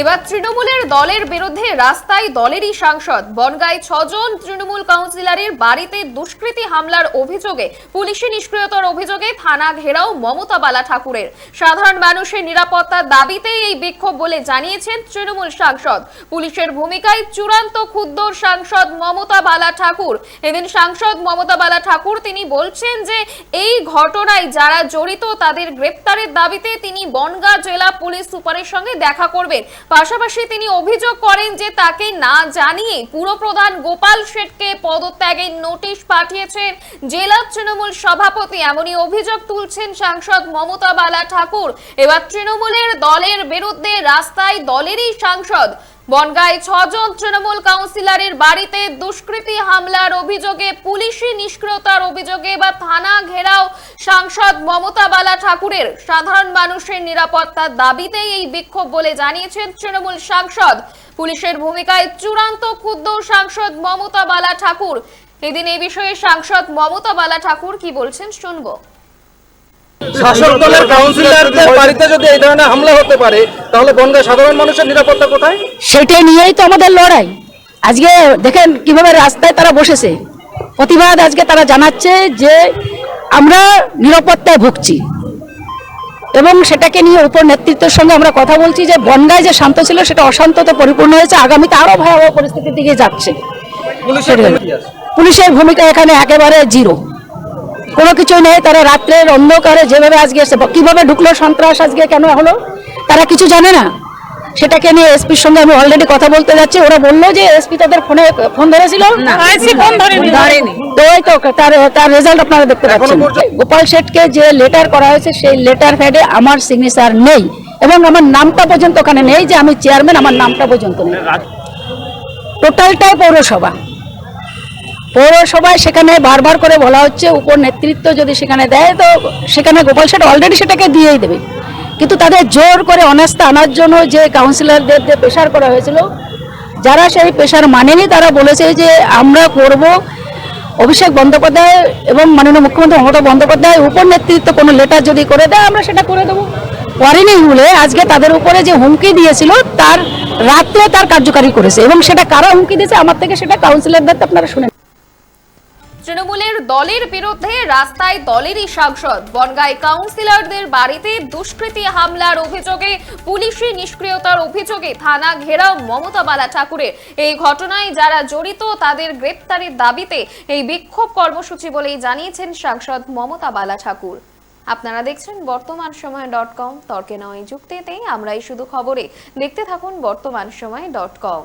এবার তৃণমূলের দলের বিরুদ্ধে রাস্তায় দলেরই সাংসদ। বনগাঁয় ছজন তৃণমূল কাউন্সিলরের বাড়িতে দুষ্কৃতী হামলার অভিযোগে, পুলিশি নিষ্ক্রিয়তার অভিযোগে থানা ঘেরাও মমতা বালা ঠাকুরের। সাধারণ মানুষের নিরাপত্তার দাবিতেই এই বিক্ষোভ বলে জানিয়েছেন তৃণমূল সাংসদ। পুলিশের ভূমিকায় চূড়ান্ত ক্ষুদ্র সাংসদ মমতা বালা ঠাকুর। এদিন সাংসদ মমতা বালা ঠাকুর তিনি বলছেন যে, এই ঘটনায় যারা জড়িত তাদের গ্রেপ্তারের দাবিতে তিনি বনগাঁ জেলা পুলিশ সুপারের সঙ্গে দেখা করবেন। পাশাপাশি তিনি অভিযোগ করেন যে তাকে না জানিয়ে পুরপ্রধান গোপাল শেঠকে পদত্যাগের নোটিশ পাঠিয়েছেন জেলা তৃণমূল সভাপতি। এমনই অভিযোগ তুলছেন সাংসদ মমতা বালা ঠাকুর। এবার তৃণমূলের দলের বিরুদ্ধে রাস্তায় দলেরই সাংসদ বনগাঁয় ছজন তৃণমূল কাউন্সিলরের বাড়িতে দুষ্কৃতী হামলার অভিযোগে পুলিশি নিষ্ক্রিয়তার অভিযোগে বা থানা ঘেরাও সাংসদ মমতা বালা ঠাকুরের সাধারণ মানুষের নিরাপত্তার দাবিতেই এই বিক্ষোভ বলে জানিয়েছেন তৃণমূল সাংসদ। পুলিশের ভূমিকায় চূড়ান্ত ক্ষুদ্র সাংসদ মমতা বালা ঠাকুর এদিন এই বিষয়ে সাংসদ মমতা বালা ঠাকুর কি বলছেন শুনব। শাসক দলের কাউন্সিলরদের বাড়িতে যদি এই ধরনের হামলা হতে পারে তাহলে বনগাঁ সাধারণ মানুষের নিরাপত্তা কোথায়? সেটাই নিয়েই তো আমাদের লড়াই। আজকে দেখেন কীভাবে রাস্তায় তারা বসেছে। প্রতিবাদ আজকে তারা জানাচ্ছে যে আমরা নিরাপত্তায় ভুগছি। এবং সেটাকে নিয়ে উপর নেতৃত্বের সঙ্গে আমরা কথা বলছি যে বনগায় যে শান্ত ছিল সেটা অশান্ততে পরিপূর্ণ হয়েছে। আগামীতে আরও ভয়াবহ পরিস্থিতির দিকে যাচ্ছে। পুলিশের ভূমিকা এখানে একেবারে জিরো। কোনো কিছু নেই তারা রাত্রের অন্ধকারে যেভাবে আজকে এসে কীভাবে ঢুকলো সন্ত্রাস আজকে কেন হলো তারা কিছু জানে না। সেটাকে নিয়ে এসপির সঙ্গে আমি অলরেডি কথা বলতে যাচ্ছি। ওরা বলল যে এসপি তাদের ফোনে ফোন ধরেছিল। তো ওই তো তার তার রেজাল্ট আপনারা দেখতে পাচ্ছেন। গোপাল শেঠকে যে লেটার করা হয়েছে সেই লেটার হেডে আমার সিগনেচার নেই। এবং আমার নামটা পর্যন্ত ওখানে নেই যে আমি চেয়ারম্যান আমার নামটা পর্যন্ত নেই। টোটালটাই পৌরসভা। পৌরসভায় সেখানে বারবার করে বলা হচ্ছে, উপর নেতৃত্ব যদি সেখানে দেয়, তো সেখানে গোপাল সেট অলরেডি সেটাকে দিয়েই দেবে। কিন্তু তাদের জোর করে অনাস্থা আনার জন্য যে কাউন্সিলরদের যে প্রেশার করা হয়েছিল, যারা সেই প্রেশার মানেনি, তারা বলেছে যে আমরা করব। অভিষেক বন্দ্যোপাধ্যায় এবং মাননীয় মুখ্যমন্ত্রী মমতা বন্দ্যোপাধ্যায় উপর নেতৃত্ব কোনো লেটার যদি করে দেয়, আমরা সেটা করে দেবো। করেনি বলে আজকে তাদের উপরে যে হুমকি দিয়েছিল, তার রাত্রে তার কার্যকারী করেছে এবং সেটা কারা হুমকি দিয়েছে, আমার থেকে সেটা কাউন্সিলরদের আপনারা শুনে তৃণমূলের দলের বিরুদ্ধে রাস্তায় দলেরই সাংসদ। বনগাঁয় কাউন্সিলরদের বাড়িতে দুষ্কৃতী হামলার অভিযোগে, পুলিশি নিষ্ক্রিয়তার অভিযোগে থানা ঘেরাও মমতা বালা ঠাকুরের এই ঘটনায় যারা জড়িত, তাদের গ্রেপ্তারের দাবিতে এই বিক্ষোভ কর্মসূচি বলেই জানিয়েছেন সাংসদ মমতা বালা ঠাকুর আপনারা দেখছেন বর্তমান সময় ডট কম। তর্কে নয় যুক্তিতে আমরাই শুধু খবরে। দেখতে থাকুন বর্তমান Samay dot com.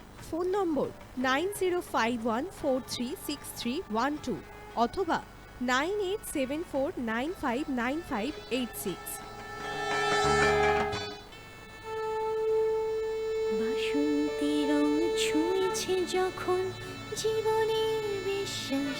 Phone number nine zero five one four six one two অথবা nine eight seven four nine five nine five eight six. যখন জীবনের বিশ্বাস।